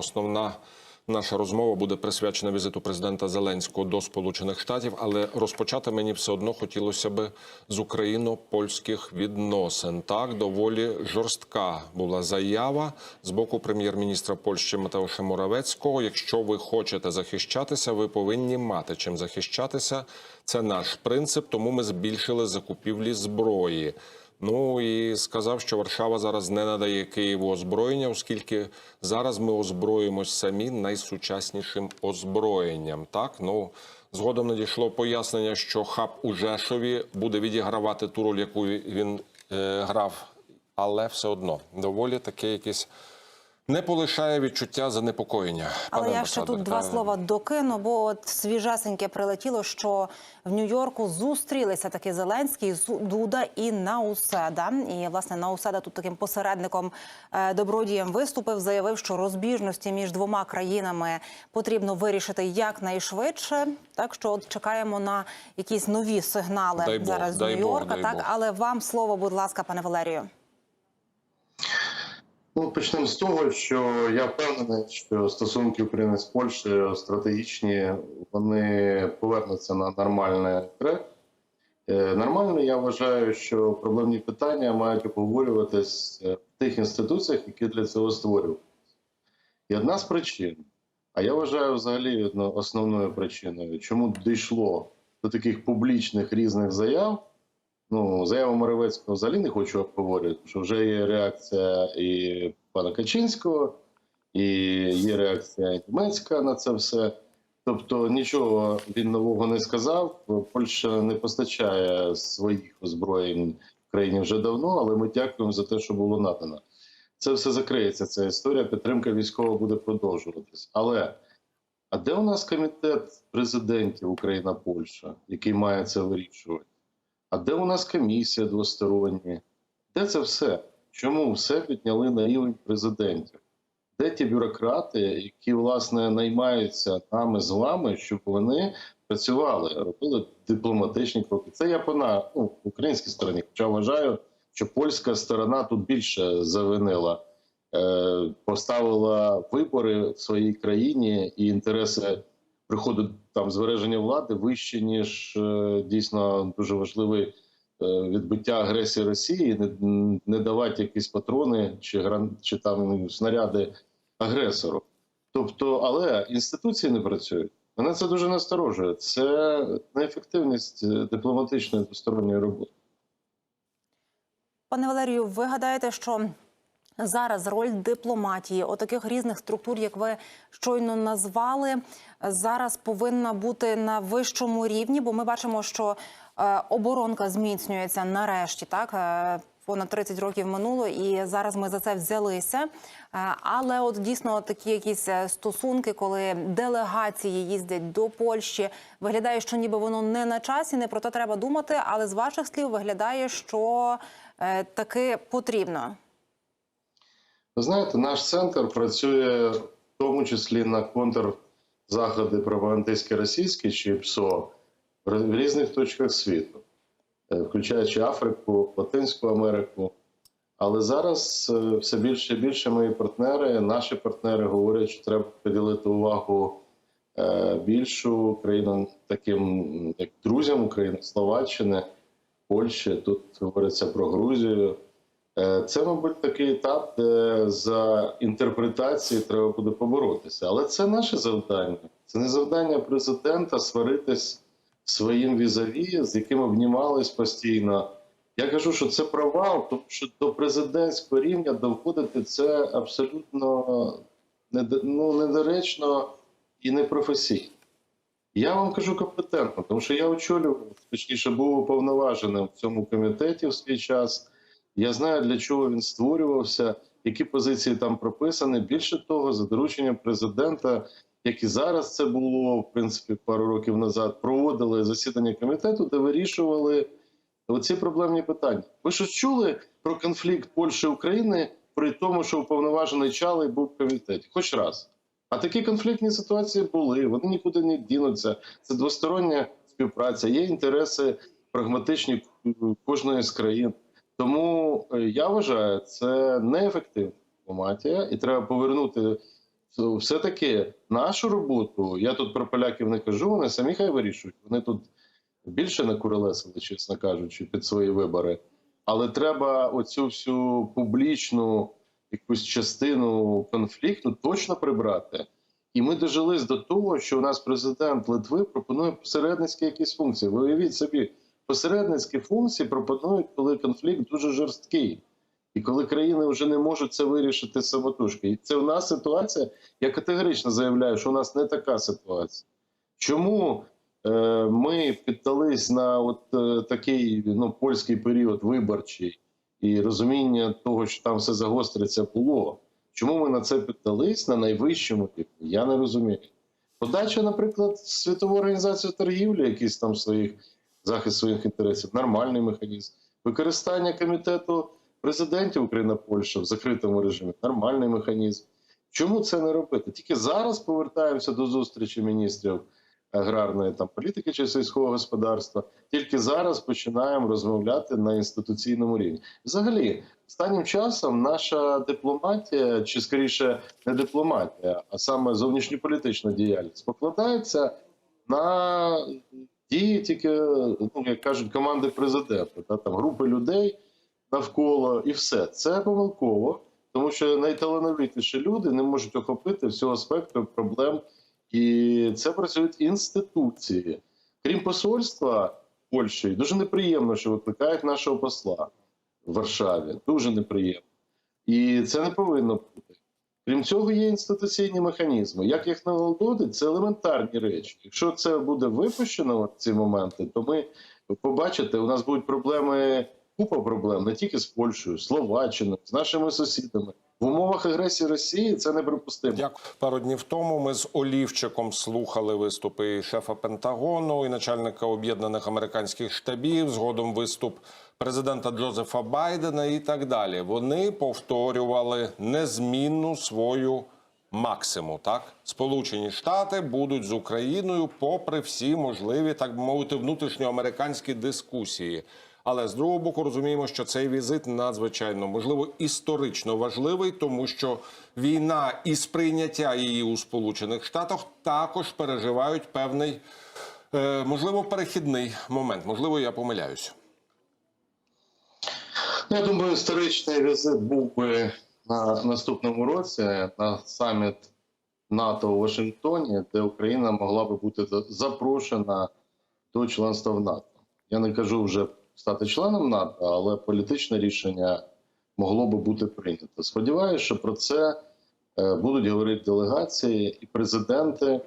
Основна наша розмова буде присвячена візиту президента Зеленського до Сполучених Штатів, але розпочати мені все одно хотілося би з україно-польських відносин. Так, доволі жорстка була заява з боку прем'єр-міністра Польщі Матеуша Моравецького. Якщо ви хочете захищатися, ви повинні мати чим захищатися. Це наш принцип, тому ми збільшили закупівлі зброї. Ну і сказав, що Варшава зараз не надає Києву озброєння, оскільки зараз ми озброїмось самі найсучаснішим озброєнням. Так ну згодом надійшло пояснення, що хаб у Жешові буде відігравати ту роль, яку він е, грав, але все одно доволі таке якесь не полишає відчуття занепокоєння. Але Пане я ще тут два слова докину, бо от свіжесеньке прилетіло, що в Нью-Йорку зустрілися таки Зеленський, Дуда і Науседа. І власне Науседа тут таким посередником е, добродієм виступив, заявив, що розбіжності між двома країнами потрібно вирішити якнайшвидше. Так що от чекаємо на якісь нові сигнали Дай Бог, зараз з Нью-Йорка. Так, Бог. але вам слово, будь ласка, пане Валерію. Ну, почнемо з того, що я впевнений, що стосунки України з Польщею стратегічні, вони повернуться на нормальний трек. Е, Нормально, я вважаю, що проблемні питання мають обговорюватись е, в тих інституціях, які для цього створювалися. І одна з причин, а я вважаю взагалі основною причиною, чому дійшло до таких публічних різних заяв. Ну, заяву Моровецького взагалі не хочу обговорювати, що вже є реакція і пана Качинського, і є реакція німецька на це все. Тобто нічого він нового не сказав. Польща не постачає своїх озброєнь в країні вже давно, але ми дякуємо за те, що було надано. Це все закриється. Ця історія. Підтримка військова буде продовжуватись. Але а де у нас комітет президентів Україна Польща, який має це вирішувати? А де у нас комісія двостороння? Де це все? Чому все підняли на рівень президентів? Де ті бюрократи, які власне наймаються нами з вами, щоб вони працювали, робили дипломатичні кроки? Це я по на ну, українській стороні. Хоча вважаю, що польська сторона тут більше завинила, е, поставила вибори в своїй країні і інтереси приходу там збереження влади вище ніж е, дійсно дуже важливий е, відбиття агресії Росії, не, не давати якісь патрони чи гран чи там снаряди агресору. Тобто, але інституції не працюють. Мене це дуже насторожує. Це неефективність е, дипломатичної двосторонньої роботи. Пане Валерію, ви гадаєте, що зараз роль дипломатії, отаких різних структур, як ви щойно назвали, зараз повинна бути на вищому рівні, бо ми бачимо, що е, оборонка зміцнюється нарешті, так. Е, Понад 30 років минуло, і зараз ми за це взялися. Е, Але от дійсно такі якісь стосунки, коли делегації їздять до Польщі, виглядає, що ніби воно не на часі, не про те треба думати. Але з ваших слів виглядає, що таки потрібно. Знаєте, наш центр працює в тому числі на контрзаходи пропагандистські російські чи ПСО в різних точках світу, е, включаючи Африку, Латинську Америку. Але зараз е, все більше і більше мої партнери, наші партнери говорять, що треба приділити увагу е, більшу країнам, таким як друзям України, Словаччини, Польщі. Тут говориться про Грузію. Е, Це, мабуть, такий етап, де за інтерпретації треба буде поборотися. Але це наше завдання. Це не завдання президента сваритись своїм візаві, з яким обнімались постійно. Я кажу, що це провал, тому що до президентського рівня доводити це абсолютно ну, недоречно і непрофесійно. Я вам кажу компетентно, тому що я очолював, точніше, був уповноваженим в цьому комітеті в свій час. Я знаю, для чого він створювався, які позиції там прописані. Більше того, за дорученням президента, як і зараз це було в принципі пару років назад, проводили засідання комітету, де вирішували оці проблемні питання. Ви щось чули про конфлікт Польщі і України при тому, що уповноважений Чалий був в комітеті? Хоч раз. А такі конфліктні ситуації були, вони нікуди не дінуться. Це двостороння співпраця, є інтереси прагматичні кожної з країн. Тому е, я вважаю, це неефективна дипломатія, і треба повернути все таки нашу роботу. Я тут про поляків не кажу. Вони самі хай вирішують. Вони тут більше не курелесили, чесно кажучи, під свої вибори. Але треба оцю всю публічну якусь частину конфлікту точно прибрати. І ми дожились до того, що у нас президент Литви пропонує посередницькі якісь функції. Ви уявіть собі, посередницькі функції пропонують, коли конфлікт дуже жорсткий. І коли країни вже не можуть це вирішити самотужки. І це у нас ситуація. Я категорично заявляю, що у нас не така ситуація. Чому е, ми піддались на от е, такий ну, польський період виборчий і розуміння того, що там все загостриться, було? Чому ми на це піддались на найвищому рівні? Я не розумію. Подача, наприклад, Світову організацію торгівлі, якийсь там своїх захист своїх інтересів, нормальний механізм. Використання комітету президентів Україна Польща в закритому режимі нормальний механізм. Чому це не робити? Тільки зараз повертаємося до зустрічі міністрів аграрної там політики чи сільського господарства. Тільки зараз починаємо розмовляти на інституційному рівні. Взагалі, останнім часом наша дипломатія, чи скоріше не дипломатія, а саме зовнішньополітична діяльність, покладається на дії тільки, ну як кажуть, команди президента, та там групи людей навколо і все. Це помилково, тому що найталановитіші люди не можуть охопити всього спектру проблем, і це працюють інституції. Крім посольства Польщі, дуже неприємно, що викликають нашого посла в Варшаві. Дуже неприємно. І це не повинно бути. Крім цього, є інституційні механізми. Як їх налагодити, це елементарні речі. Якщо це буде випущено в ці моменти, то ми побачите, у нас будуть проблеми, купа проблем не тільки з Польщею, Словаччиною, з нашими сусідами. В умовах агресії Росії це неприпустимо. Дякую. Пару днів тому ми з Олівчиком слухали виступи і шефа Пентагону і начальника об'єднаних американських штабів. Згодом виступ президента Джозефа Байдена і так далі. Вони повторювали незмінну свою максиму. Так, Сполучені Штати будуть з Україною, попри всі можливі, так би мовити, внутрішньоамериканські дискусії. Але з другого боку розуміємо, що цей візит надзвичайно можливо історично важливий, тому що війна і сприйняття її у Сполучених Штатах також переживають певний, е, можливо, перехідний момент. Можливо, я помиляюся. Ну, Я думаю, історичний візит був би на наступному році на саміт НАТО у Вашингтоні, де Україна могла би бути запрошена до членства в НАТО. Я не кажу вже стати членом НАТО, але політичне рішення могло би бути прийнято. Сподіваюся, що про це е, будуть говорити делегації і президенти.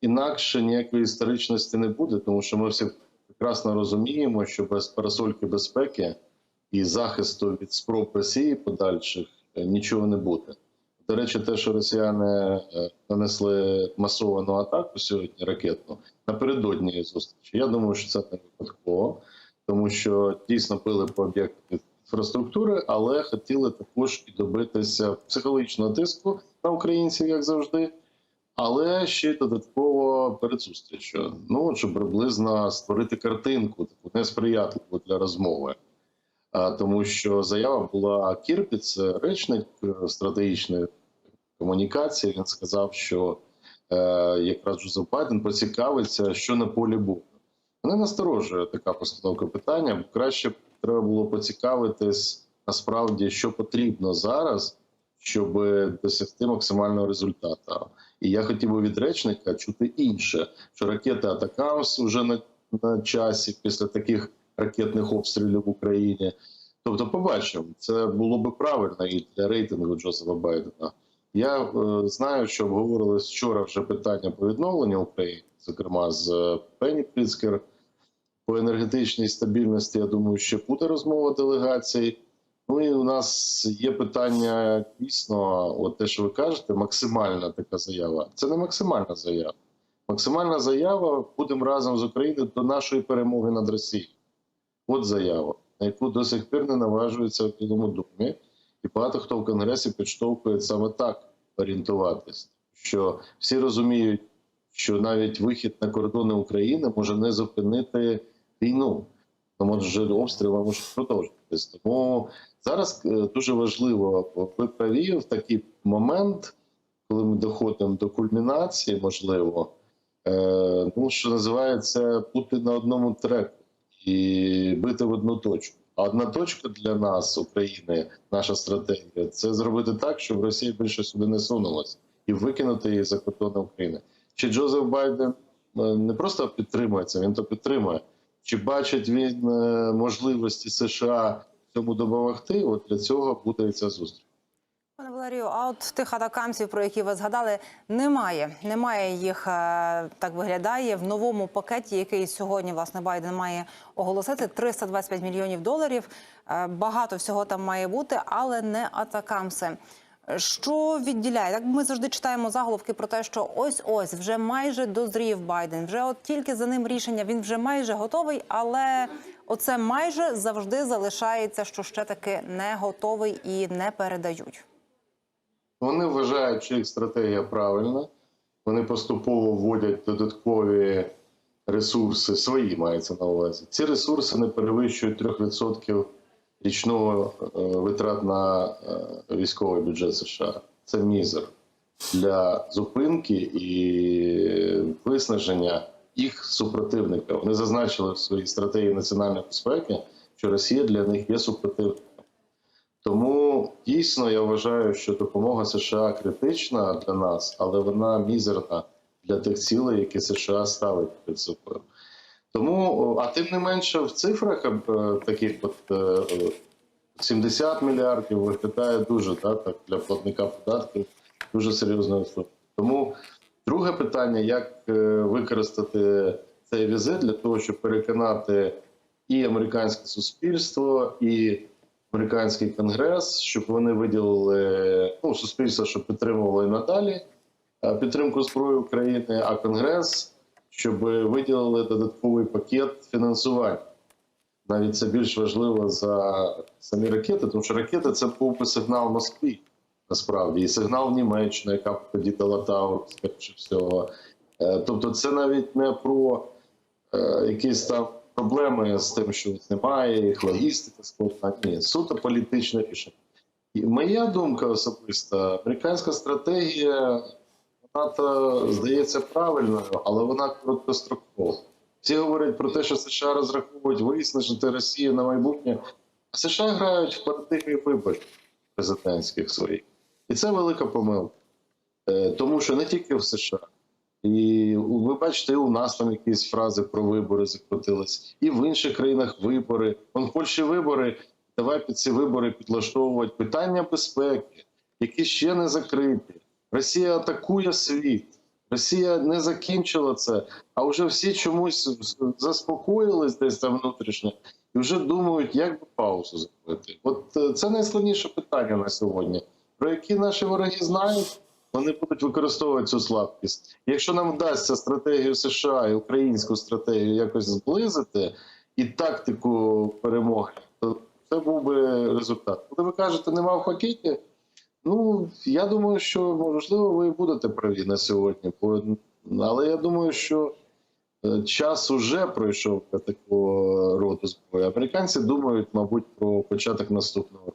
Інакше ніякої історичності не буде, тому що ми всі прекрасно розуміємо, що без парасольки безпеки і захисту від спроб Росії подальших е, нічого не буде. До речі, те, що росіяни е, нанесли масовану атаку сьогодні ракетну напередодні зустрічі, я думаю, що це не випадково, тому що дійсно пили по об'єктах інфраструктури, але хотіли також і добитися психологічного тиску на українців, як завжди. Але ще й додатково перед зустрічю. Ну, щоб приблизно створити картинку, таку несприятливу для розмови. А, тому що заява була Кірпі, це речник стратегічної комунікації. Він сказав, що е, якраз Джозеф Байден поцікавиться, що на полі бою. Мене насторожує така постановка питання. Краще треба було поцікавитись насправді, що потрібно зараз, щоб досягти максимального результату. І я хотів би від речника чути інше, що ракети Атакамс вже на, на часі після таких ракетних обстрілів в Україні. Тобто, побачимо, це було би правильно і для рейтингу Джозефа Байдена. Я е, знаю, що обговорилось вчора вже питання по відновленню України, зокрема з е, Пенні Пріцкер. По енергетичній стабільності, я думаю, ще буде розмова делегацій. Ну і у нас є питання дійсно, от те, що ви кажете, максимальна така заява. Це не максимальна заява. Максимальна заява будемо разом з Україною до нашої перемоги над Росією. От заява, на яку до сих пір не наважується в Білому домі, і багато хто в Конгресі підштовхує саме так орієнтуватись, що всі розуміють, що навіть вихід на кордони України може не зупинити війну. Тому може обстріли можуть продовжуватись. Тому зараз е, дуже важливо, ви праві в такий момент, коли ми доходимо до кульмінації, можливо, ну що називається, бути на одному треку і бити в одну точку. А одна точка для нас, України, наша стратегія, це зробити так, щоб Росія більше сюди не сунулася і викинути її за кордони України. Чи Джозеф Байден е, не просто підтримує це, він то підтримує. Чи бачить він е, можливості США цьому допомогти? От для цього буде ця зустріч. Пане Валерію, а от тих атакамців, про які ви згадали, немає. Немає їх, е, так виглядає, в новому пакеті, який сьогодні власне Байден має оголосити 325 мільйонів доларів. Е, Багато всього там має бути, але не атакамси. Що відділяє? Так ми завжди читаємо заголовки про те, що ось ось вже майже дозрів Байден. Вже от тільки за ним рішення він вже майже готовий, але оце майже завжди залишається, що ще таки не готовий і не передають. Вони вважають, що їх стратегія правильна. Вони поступово вводять додаткові ресурси, свої мається на увазі. Ці ресурси не перевищують 3% річного е, витрат на е, військовий бюджет США. Це мізер для зупинки і виснаження їх супротивника. Вони зазначили в своїй стратегії національної безпеки, що Росія для них є супротивником. Тому дійсно я вважаю, що допомога США критична для нас, але вона мізерна для тих цілей, які США ставить перед собою. Тому, а тим не менше, в цифрах е, таких от е, е, 70 мільярдів виглядає дуже да, так, для платника податків дуже серйозною сумою. Тому друге питання: як е, використати цей візит для того, щоб переконати і американське суспільство, і американський конгрес, щоб вони виділили ну, суспільство, щоб підтримувало і надалі е, підтримку зброї України, а конгрес, щоб виділили додатковий пакет фінансування. Навіть це більш важливо за самі ракети, тому що ракети це був би сигнал Москві, насправді, і сигнал Німеччини, яка тоді дала Таур, скоріше всього. Е, Тобто, це навіть не про е, якісь там проблеми з тим, що немає, їх логістика складна. Ні, суто політичне рішення. І моя думка особиста, американська стратегія, вона здається правильною, але вона короткострокова. Всі говорять про те, що США розраховують виснажити Росію на майбутнє. А США грають в парадигмі виборів президентських своїх. І це велика помилка. Е, Тому що не тільки в США. І ви бачите, і у нас там якісь фрази про вибори закрутились, і в інших країнах вибори. Вон в Польщі вибори. Давай під ці вибори підлаштовувати питання безпеки, які ще не закриті. Росія атакує світ. Росія не закінчила це, а вже всі чомусь заспокоїлись десь там внутрішньо і вже думають, як би паузу зробити. От е, це найскладніше питання на сьогодні, про які наші вороги знають. Вони будуть використовувати цю слабкість. Якщо нам вдасться стратегію США і українську стратегію якось зблизити і тактику перемоги, то це був би результат. Коли ви кажете, нема в пакеті, ну я думаю, що можливо ви будете праві на сьогодні, але я думаю, що е, час уже пройшов такого роду зброї. Американці думають, мабуть, про початок наступного.